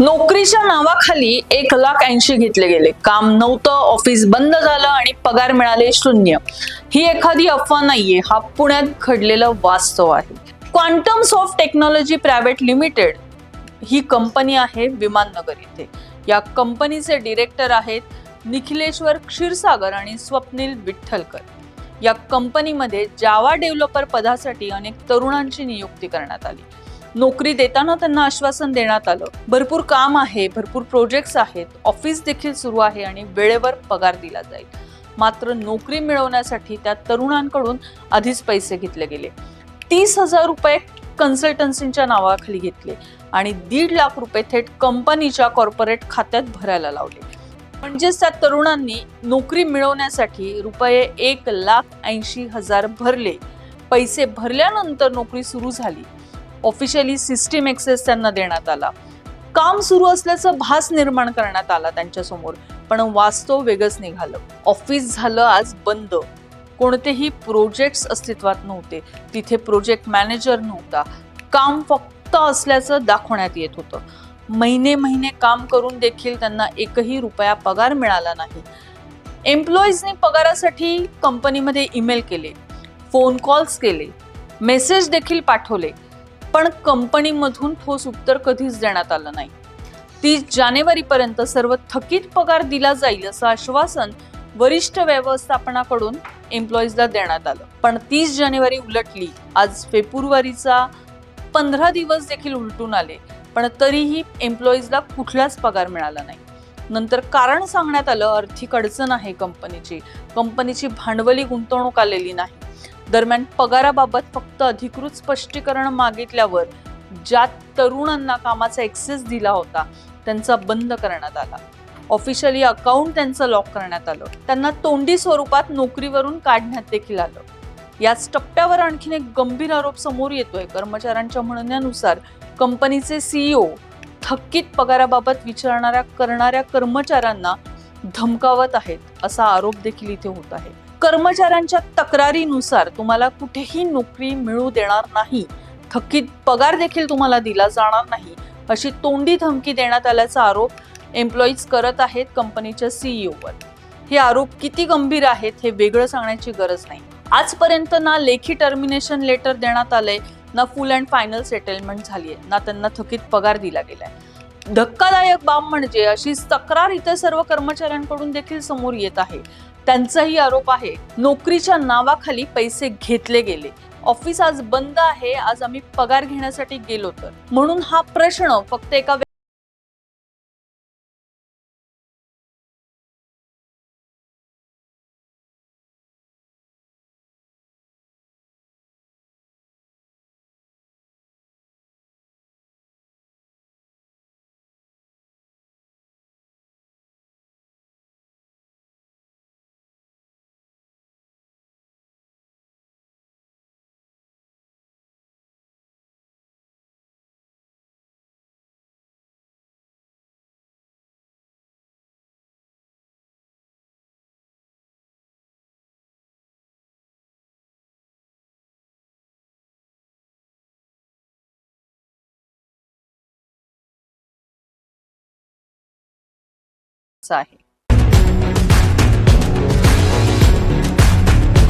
नोकरीच्या नावाखाली एक लाख ऐंशी घेतले गेले. काम नव्हतं ऑफिस बंद झालं आणि पगार मिळाले शून्य. ही एखादी अफवा नाहीये हा पुण्यात घडलेलं वास्तव आहे. Quantums of technology private limited he company आहे विमाननगर इथे. या कंपनीचे डिरेक्टर आहेत निखिलेश्वर क्षीरसागर आणि स्वप्नील विठ्ठलकर. या कंपनीमध्ये जावा डेव्हलपर पदासाठी अनेक तरुणांची नियुक्ती करण्यात आली. नोकरी देताना त्यांना आश्वासन देण्यात आलं. भरपूर काम आहे भरपूर प्रोजेक्ट्स आहेत. ऑफिस देखील सुरू आहे आणि वेळेवर पगार दिला जाईल. मात्र नोकरी मिळवण्यासाठी त्या तरुणांकडून आधीच पैसे घेतले गेले. तीस हजार रुपये कन्सल्टन्सीच्या नावाखाली घेतले आणि दीड लाख रुपये थेट कंपनीच्या कॉर्पोरेट खात्यात भरायला लावले. म्हणजेच त्या तरुणांनी नोकरी मिळवण्यासाठी रुपये एक लाख ऐंशी हजार भरले. पैसे भरल्यानंतर नोकरी सुरू झाली. ऑफिशियली सिस्टीम एक्सेस त्यांना देण्यात आला. काम सुरू असल्याचं भास निर्माण करण्यात आला त्यांच्यासमोर. पण वास्तव वेगळंच निघालं. ऑफिस झालं आज बंद. कोणतेही प्रोजेक्ट्स अस्तित्वात नव्हते. तिथे प्रोजेक्ट मॅनेजर नव्हता. काम फक्त असल्याचं दाखवण्यात येत होतं. महिने महिने काम करून देखील त्यांना एकही रुपया पगार मिळाला नाही. एम्प्लॉईजनी पगारासाठी कंपनीमध्ये ईमेल केले. फोन कॉल्स केले. मेसेज देखील पाठवले. पण कंपनीमधून ठोस उत्तर कधीच देण्यात आलं नाही. तीस जानेवारीपर्यंत सर्व थकीत पगार दिला जाईल असं आश्वासन वरिष्ठ व्यवस्थापनाकडून एम्प्लॉईजला देण्यात आलं. पण तीस जानेवारी उलटली. आज फेब्रुवारीचा पंधरा दिवस देखील उलटून आले. पण तरीही एम्प्लॉईजला कुठलाच पगार मिळाला नाही. नंतर कारण सांगण्यात आलं आर्थिक अडचण आहे कंपनीची. कंपनीची भांडवली गुंतवणूक आलेली नाही. दरम्यान पगाराबाबत फक्त अधिकृत स्पष्टीकरण मागितल्यावर ज्या तरुणांना कामाचा एक्सेस दिला होता त्यांचा बंद करण्यात आला. ऑफिशियली अकाउंट त्यांचं लॉक करण्यात आलं. त्यांना तोंडी स्वरूपात नोकरीवरून काढण्यात देखील आलं. याच टप्प्यावर आणखीन एक गंभीर आरोप समोर येतोय. कर्मचाऱ्यांच्या म्हणण्यानुसार कंपनीचे सीईओ थकीत पगाराबाबत विचारणाऱ्या करणाऱ्या कर्मचाऱ्यांना धमकावत आहेत असा आरोप देखील इथे होत आहे. कर्मचाऱ्यांच्या तक्रारीनुसार तुम्हाला कुठेही नोकरी मिळू देणार नाही. थकीत पगार देखील तुम्हाला दिला जाणार नाही. अशी तोंडी धमकी देण्यात आल्याचा आरोप एम्प्लॉईज करत आहेत कंपनीच्या सीईओवर हे आरोप किती गंभीर आहेत हे वेगळं सांगण्याची गरज नाही. आजपर्यंत ना लेखी टर्मिनेशन लेटर देण्यात आलंय ना फुल अँड फायनल सेटलमेंट झाली आहे ना त्यांना थकीत पगार दिला गेलाय. धक्कादायक बाब म्हणजे अशी तक्रार इतर सर्व कर्मचाऱ्यांकडून देखील समोर येत आहे. त्यांचाही आरोप आहे. नोकरीच्या नावाखाली पैसे घेतले गेले. ऑफिस आज बंद आहे. आज आम्ही पगार घेण्यासाठी गेलो तर म्हणून हा प्रश्न फक्त एका आहे.